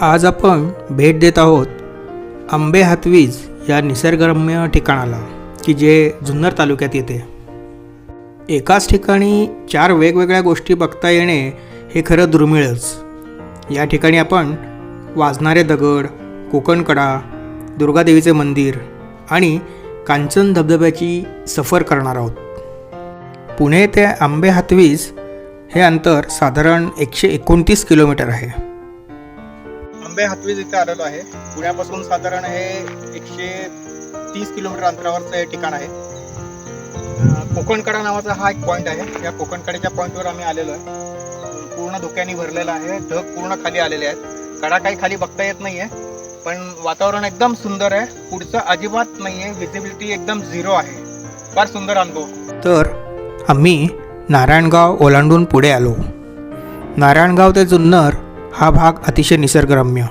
आज आपण भेट देत आहोत आंबे हातवीज या निसर्गरम्य ठिकाणाला की जे जुन्नर तालुक्यात येते. एकाच ठिकाणी चार वेगवेगळ्या गोष्टी बघता येणे हे खरं दुर्मिळच. या ठिकाणी आपण वाजणारे दगड कोकणकडा दुर्गादेवीचे मंदिर आणि कांचन धबधब्याची सफर करणार आहोत. पुणे ते आंबे हातवीज हे अंतर साधारण एकशे एकोणतीस किलोमीटर आहे. आंबे हातवीज इथे आलेलो आहे पुण्यापासून साधारण हे एकशे तीस किलोमीटर अंतरावरचं हे ठिकाण आहे. कोकणकडा नावाचा हा एक पॉईंट आहे. या कोकणकड्याच्या पॉईंटवर आम्ही आलेलो आहे. पूर्ण धुक्याने भरलेला आहे. ढग पूर्ण खाली आलेले आहेत. कडा काही खाली बघता येत नाही आहे पण वातावरण एकदम सुंदर आहे. पुढचं अजिबात नाही आहे विजिबिलिटी एकदम झिरो आहे. फार सुंदर अनुभव. तर आम्ही नारायणगाव ओलांडून पुढे आलो. नारायणगाव ते जुन्नर हा भाग अतिशय निसर्गरम्य.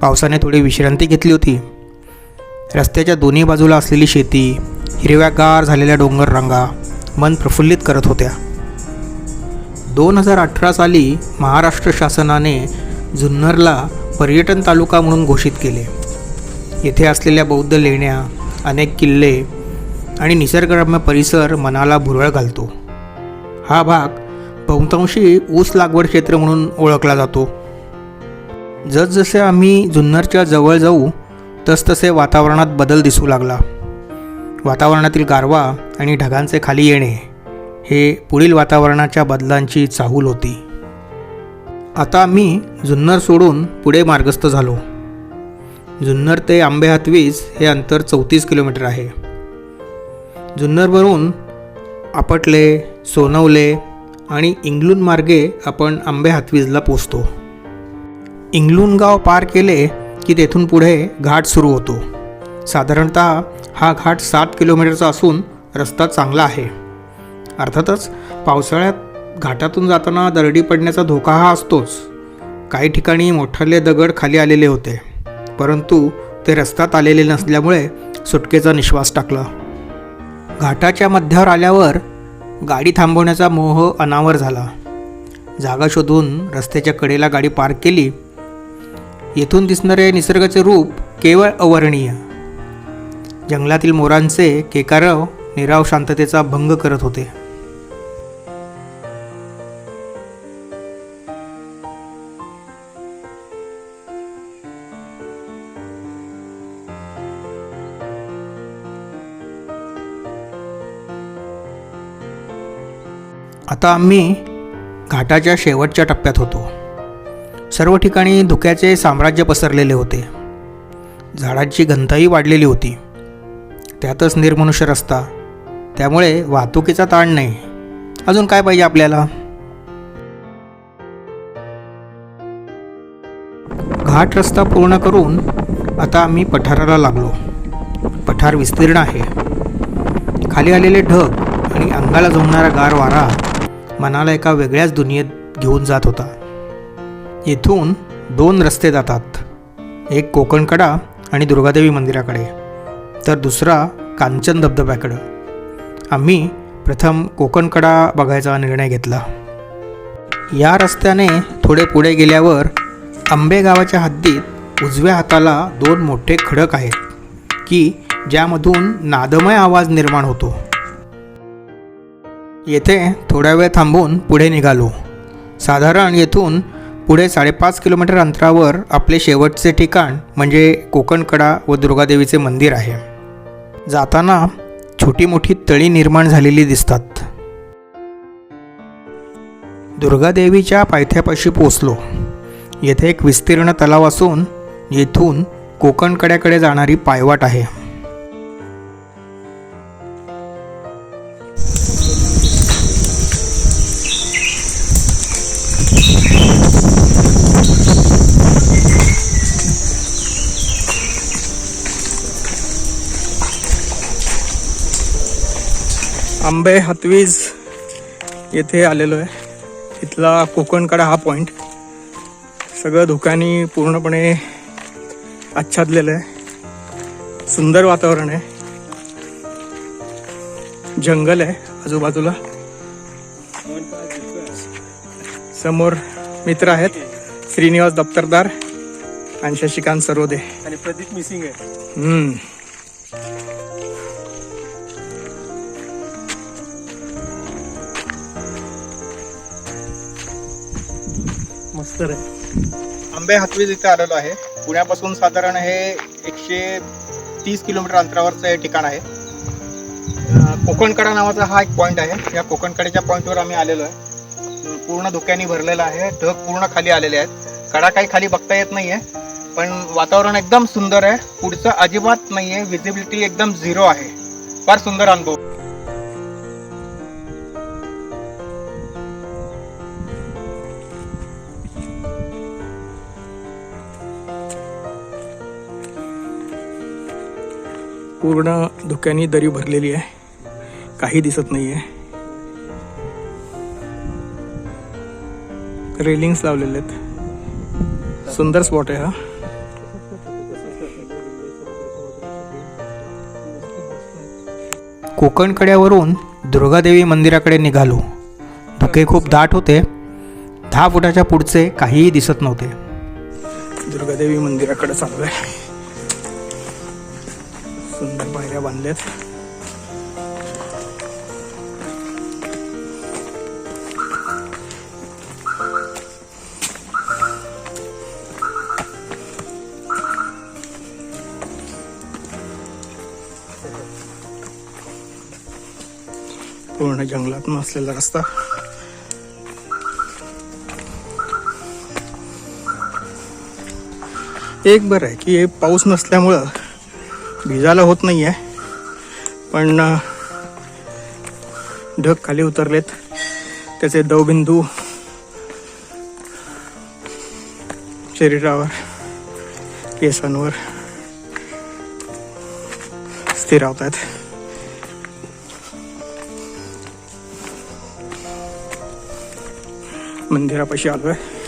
पावसाने थोडी विश्रांती घेतली होती. रस्त्याच्या दोन्ही बाजूला असलेली शेती हिरव्यागार झालेल्या डोंगर रांगा मन प्रफुल्लित करत होत्या. दोन हजार अठरा साली महाराष्ट्र शासनाने जुन्नरला पर्यटन तालुका म्हणून घोषित केले. येथे असलेल्या बौद्ध लेण्या अनेक किल्ले आणि निसर्गरम्य परिसर मनाला भुरळ घालतो. हा भाग बहुतांशी ऊस लागवड क्षेत्र म्हणून ओळखला जातो. जसजसे आम्ही जुन्नरच्या जवळ जाऊ तसतसे वातावरणात बदल दिसू लागला. वातावरणातील गारवा आणि ढगांचे खाली येणे हे पुढील वातावरणाच्या बदलांची चाहूल होती. आता आम्ही जुन्नर सोडून पुढे मार्गस्थ झालो. जुन्नर ते आंबेहातवीज हे अंतर चौतीस किलोमीटर आहे. जुन्नरवरून आपटले सोनवले आणि इंगलून मार्गे आपण आंबे हातवीजला पोचतो. इंगलून गाव पार केले की तेथून पुढे घाट सुरू होतो. साधारणतः हा घाट सात किलोमीटरचा असून रस्ता चांगला आहे. अर्थातच पावसाळ्यात घाटातून जाताना दरडी पडण्याचा धोका हा असतोच. काही ठिकाणी मोठाले दगड खाली आलेले होते परंतु ते रस्त्यात आलेले नसल्यामुळे सुटकेचा निश्वास टाकला. घाटाच्या मध्यावर आल्यावर गाडी थांबवण्याचा मोह अनावर झाला. जागा शोधून रस्त्याच्या कडेला गाडी पार्क केली. येथून दिसणारे निसर्गाचे रूप केवळ अवर्णीय. जंगलातील मोरांचे केकारव निराव शांततेचा भंग करत होते. आता आम्ही घाटाच्या शेवटच्या टप्प्यात होतो. सर्व ठिकाणी धुक्याचे साम्राज्य पसरलेले होते. झाडांची घनताही वाढलेली होती. त्यातच निर्मनुष्य रस्ता. त्यामुळे वाहतुकीचा ताण नाही. अजून काय पाहिजे आपल्याला? घाट रस्ता पूर्ण करून आता आम्ही पठाराला लागलो. पठार विस्तीर्ण आहे. खाली आलेले ढग आणि अंगाला झोंबणारा गार वारा मनाला एका वेगळ्याच दुनियेत घेऊन जात होता. येथून दोन रस्ते जातात. एक कोकणकडा आणि दुर्गादेवी मंदिराकडे. तर दुसरा कांचन धबधब्याकडं. आम्ही प्रथम कोकणकडा बघायचा निर्णय घेतला. या रस्त्याने थोडे पुढे गेल्यावर आंबे गावाच्या हद्दीत उजव्या हाताला दोन मोठे खडक आहेत की ज्यामधून नादमय आवाज निर्माण होतो. येथे थोडा वेळ थांबून पुढे निघालो. साधारण येथून पुढे साडेपाच किलोमीटर अंतरावर आपले शेवटचे ठिकाण म्हणजे कोकणकडा व दुर्गादेवीचे मंदिर आहे. जाताना छोटी मोठी तळी निर्माण झालेली दिसतात. दुर्गादेवीच्या पायथ्यापाशी पोचलो येथे एक विस्तीर्ण तलाव असून येथून कोकणकड्याकडे जाणारी पायवाट आहे. आंबे हातवीज येथे आलेलो आहे. इथला कोकणकडा हा पॉईंट सगळं धुक्यानी पूर्णपणे आच्छादलेलं आहे. सुंदर वातावरण आहे. जंगल आहे आजूबाजूला. समोर मित्र आहेत. श्रीनिवास दप्तरदार आणि शशिकांत सरोदे. आणि प्रदीप मिसिंग आहे. मस्त रे आंबे हातवीज इथे आलेलो आहे. पुण्यापासून साधारण हे एकशे तीस किलोमीटर अंतरावरचं हे ठिकाण आहे. कोकणकडा नावाचा हा एक पॉईंट आहे. या कोकणकडेच्या पॉईंटवर आम्ही आलेलो आहे. पूर्ण धुक्याने भरलेला आहे. ढग पूर्ण खाली आलेले आहेत. कडा काही खाली बघता येत नाहीये पण वातावरण एकदम सुंदर आहे. पुढचं अजिबात नाहीये. विजिबिलिटी एकदम झिरो आहे. फार सुंदर अनुभव. पूर्ण धुक्यानी दरी भरलेली आहे. काही दिसत नाही आहे रेलिंग्स लावलेले आहेत. सुंदर स्पॉट आहे हा. कोकण कड्यावरून दुर्गादेवी मंदिराकडे निघालो. धुके खूप दाट होते. दहा फुटाच्या पुढचे काहीही दिसत नव्हते. दुर्गादेवी मंदिराकडे चालू आहे पायऱ्या बांधल्यात. पूर्ण जंगलात असलेला रस्ता. एक बरं आहे की पाऊस नसल्यामुळं भिजायला होत नाही आहे पण ढग खाली उतरलेत. त्याचे दवबिंदू शरीरावर केसांवर स्थिरावत आहेत मंदिरापाशी आलो आहे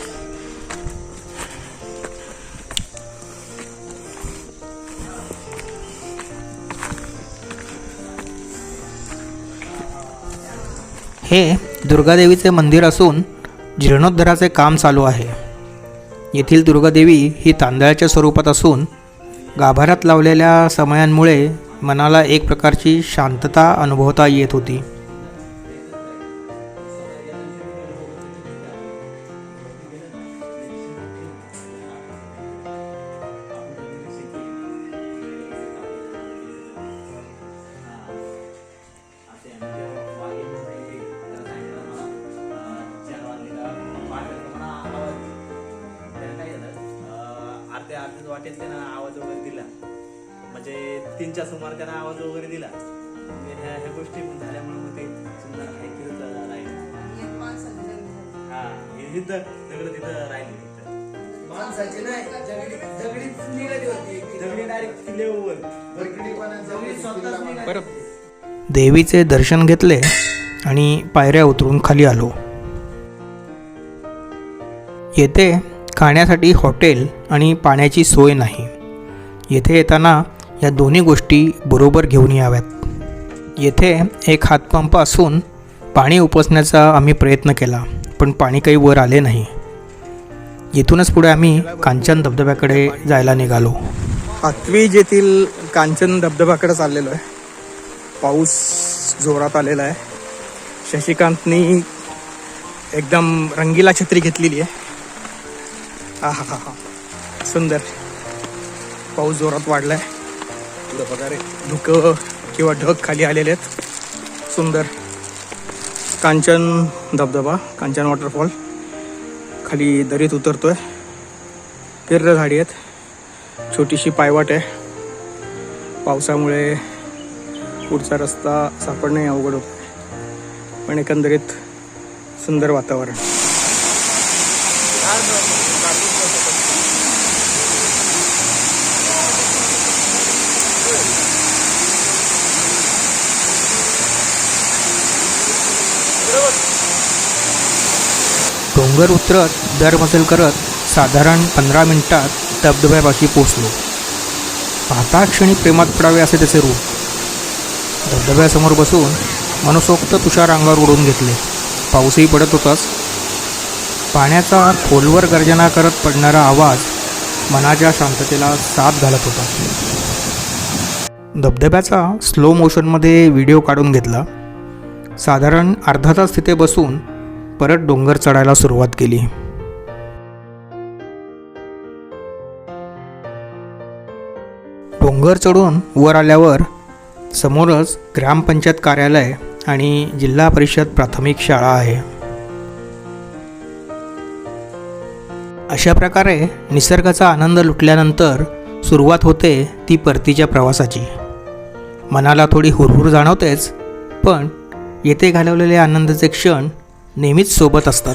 हे दुर्गादेवीचे मंदिर असून जीर्णोद्धाराचे काम चालू आहे. येथील दुर्गादेवी ही तांदळाच्या स्वरूपात असून गाभाऱ्यात लावलेल्या समयांमुळे मनाला एक प्रकारची शांतता अनुभवता येत होती. अर्ध्या वाटेत त्यानं आवाज वगैरे दिला. म्हणजे तीनच्या सुमार त्यानं आवाज वगैरे दिला. म्हणजे ह्या ह्या गोष्टी झाल्यामुळे मग ते सुंदर ऐकत राहील. हा हे तिथं सगळं तिथं राहिले. माणसाची नाही जगडी जगडीच निघाली होती जगली डायरेक्ट किल्ल्यावर जगडी स्वतःच निघाली. परत देवीचे दर्शन घेतले आणि पायऱ्या उतरून खाली आलो. येथे खाण्यासाठी हॉटेल आणि पाण्याची सोय नाही. येथे येताना या दोन्ही गोष्टी बरोबर घेऊन याव्यात. येथे एक हातपंप असून पाणी उपसण्याचा आम्ही प्रयत्न केला पण पाणी काही वर आले नाही. येथूनच पुढे आम्ही कांचन धबधब्याकडे जायला निघालो. हातवीज येथील कांचन धबधब्याकडे चाललेलो आहे. पाऊस जोरात आलेला आहे. शशिकांतनी एकदम रंगीला छत्री घेतलेली आहे. हा हा हा. हा सुंदर. पाऊस जोरात वाढलाय. धुकं किंवा ढग खाली आलेले आहेत. सुंदर. कांचन धबधबा कांचन वॉटरफॉल खाली दरीत उतरतोय. किर्र झाडी आहेत. छोटीशी पायवाट आहे. पावसामुळे पुढचा रस्ता सापडणे अवघड होत पण एकंदरीत सुंदर वातावरण. डोंगर उतरत दरमजल करत साधारण पंधरा मिनिटात धबधब्यापाशी पोचलो पाहता क्षणी प्रेमात पडावे असे त्याचे रूप. धबधब्यासमोर बसून मनसोक्त तुषार अंगावर उडून घेतले. पाऊसही पडत होताच. पाण्याचा खोलवर गर्जना करत पडणारा आवाज मनाच्या शांततेला साथ घालत होता. धबधब्याचा स्लो मोशनमध्ये व्हिडिओ काढून घेतला. साधारण अर्धा तास तिथे बसून परत डोंगर चढायला सुरुवात केली. डोंगर चढून वर आल्यावर समोरच ग्रामपंचायत कार्यालय आणि जिल्हा परिषद प्राथमिक शाळा आहे. अशा प्रकारे निसर्गाचा आनंद लुटल्यानंतर सुरुवात होते ती परतीच्या प्रवासाची. मनाला थोडी हुरहुर जाणवतेच पण येथे घालवलेले आनंदाचे क्षण नेहमीच सोबत असतात.